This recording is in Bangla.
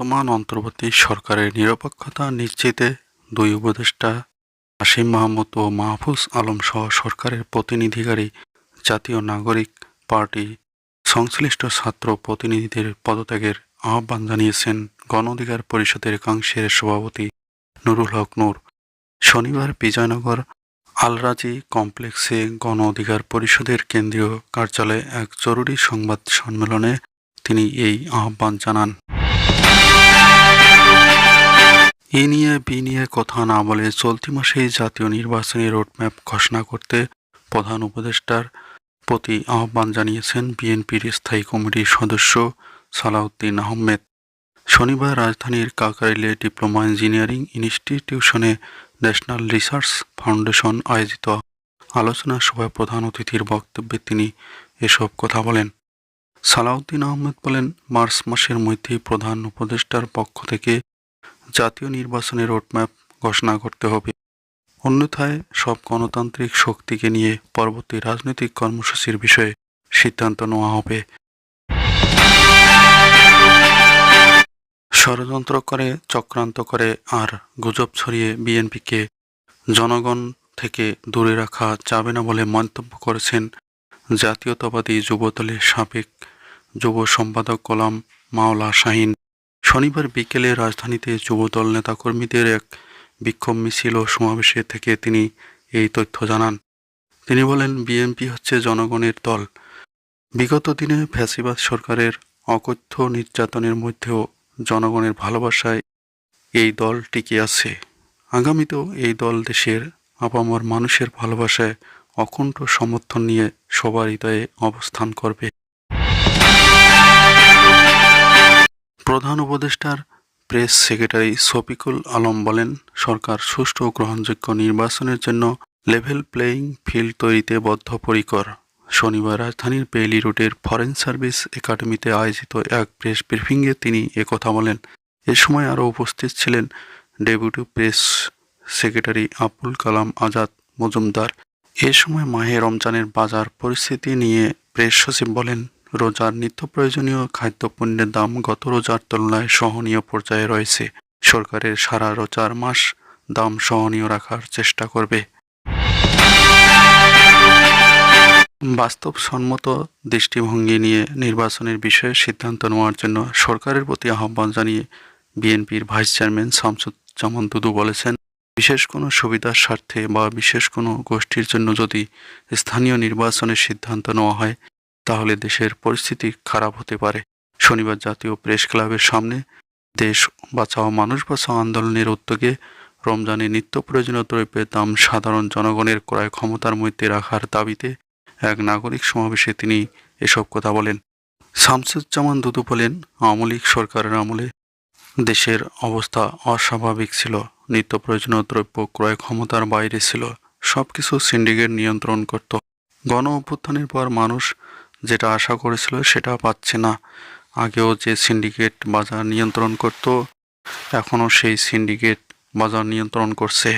বর্তমান অন্তর্বর্তী সরকারের নিরপেক্ষতা নিশ্চিতে দুই উপদেষ্টা আসিম মাহমুদ ও মাহফুজ আলম সহ সরকারের প্রতিনিধিকারী জাতীয় নাগরিক পার্টি সংশ্লিষ্ট ছাত্র প্রতিনিধিদের পদত্যাগের আহ্বান জানিয়েছেন গণ অধিকার পরিষদের একাংশের সভাপতি নুরুল হক নূর। শনিবার বিজয়নগর আলরাজি কমপ্লেক্সে গণ অধিকার পরিষদের কেন্দ্রীয় কার্যালয়ে এক জরুরি সংবাদ সম্মেলনে তিনি এই আহ্বান জানান। এ নিয়ে, বি নিয়ে কথা না বলে চলতি মাসেই জাতীয় নির্বাচনী রোডম্যাপ ঘোষণা করতে প্রধান উপদেষ্টার প্রতি আহ্বান জানিয়েছেন বিএনপির স্থায়ী কমিটির সদস্য সালাউদ্দিন আহমেদ। শনিবার রাজধানীর কাকরাইলে ডিপ্লোমা ইঞ্জিনিয়ারিং ইনস্টিটিউশনে ন্যাশনাল রিসার্চ ফাউন্ডেশন আয়োজিত আলোচনা সভায় প্রধান অতিথির বক্তব্যে তিনি এসব কথা বলেন। সালাউদ্দিন আহমেদ বলেন, মার্চ মাসের মধ্যেই প্রধান উপদেষ্টার পক্ষ থেকে জাতীয় নির্বাচনের রোডম্যাপ ঘোষণা করতে হবে। অন্যথায় সব গণতান্ত্রিক শক্তিকে নিয়ে পরবর্তী রাজনৈতিক কর্মসূচির বিষয়ে সিদ্ধান্ত নেওয়া হবে। ষড়যন্ত্র করে, চক্রান্ত করে আর গুজব ছড়িয়ে বিএনপিকে জনগণ থেকে দূরে রাখা যাবে না বলে মন্তব্য করেছেন জাতীয়তাবাদী যুবদলের সাবেক যুব সম্পাদক গোলাম মাওলা শাহিন। শনিবার বিকেলে রাজধানীতে যুবদল নেতাকর্মীদের এক বিক্ষোভ মিছিল ও সমাবেশে থেকে তিনি এই তথ্য জানান। তিনি বলেন, বিএনপি হচ্ছে জনগণের দল। বিগত দিনে ফ্যাসিবাদ সরকারের অকথ্য নির্যাতনের মধ্যেও জনগণের ভালোবাসায় এই দল টিকে আছে। আগামীতেও এই দল দেশের আপামর মানুষের ভালোবাসায় অকুণ্ঠ সমর্থন নিয়ে সবার হৃদয়ে অবস্থান করবে। প্রধান উপদেষ্টার প্রেস সেক্রেটারি শফিকুল আলম বলেন, সরকার সুষ্ঠু ও গ্রহণযোগ্য নির্বাচনের জন্য লেভেল প্লেয়িং ফিল্ড তৈরিতে বদ্ধপরিকর। শনিবার রাজধানীর বেইলি রোডের ফরেন সার্ভিস একাডেমিতে আয়োজিত এক প্রেস ব্রিফিংয়ে তিনি একথা বলেন। এ সময় আরও উপস্থিত ছিলেন deputy press secretary Abul Kalam Azad Majumder. এ সময় মাহে রমজানের বাজার পরিস্থিতি নিয়ে প্রেস সচিব বলেন রোজার নিত্য প্রয়োজনীয় খাদ্যপণ্যের দাম গত রোজার তুলনায় সহনীয় পর্যায়ে রয়েছে। সরকারের সারা রোজার মাস দাম সহনীয় রাখার চেষ্টা করবে। বাস্তবসম্মত দৃষ্টিভঙ্গি নিয়ে নির্বাচনের বিষয়ে সিদ্ধান্ত নেওয়ার জন্য সরকারের প্রতি আহ্বান জানিয়ে বিএনপির ভাইস চেয়ারম্যান শামসুজ্জামান দুদু বলেছেন, বিশেষ কোনো সুবিধার স্বার্থে বা বিশেষ কোনো গোষ্ঠীর জন্য যদি স্থানীয় নির্বাচনের সিদ্ধান্ত নেওয়া হয় তাহলে দেশের পরিস্থিতি খারাপ হতে পারে। শনিবার জাতীয় প্রেস ক্লাবের সামনে দেশ বাঁচাও, মানুষ বাঁচাও আন্দোলনের উদ্যোগে রমজানে নিত্য প্রয়োজনীয় দ্রব্যের দাম সাধারণ জনগণের ক্রয় ক্ষমতার মধ্যে রাখার দাবিতে এক নাগরিক সমাবেশে তিনি এসব কথা বলেন। শামসুজ্জামান দুদু বলেন, আওয়ামী লীগ সরকারের আমলে দেশের অবস্থা অস্বাভাবিক ছিল। নিত্য প্রয়োজনীয় দ্রব্য ক্রয় ক্ষমতার বাইরে ছিল। সব কিছু সিন্ডিকেট নিয়ন্ত্রণ করত। গণ অভ্যুত্থানের পর মানুষ যেটা আশা করেছিল সেটা পাচ্ছে না। আগেও যে সিন্ডিকেট বাজার নিয়ন্ত্রণ করত, এখনও সেই সিন্ডিকেট বাজার নিয়ন্ত্রণ করছে।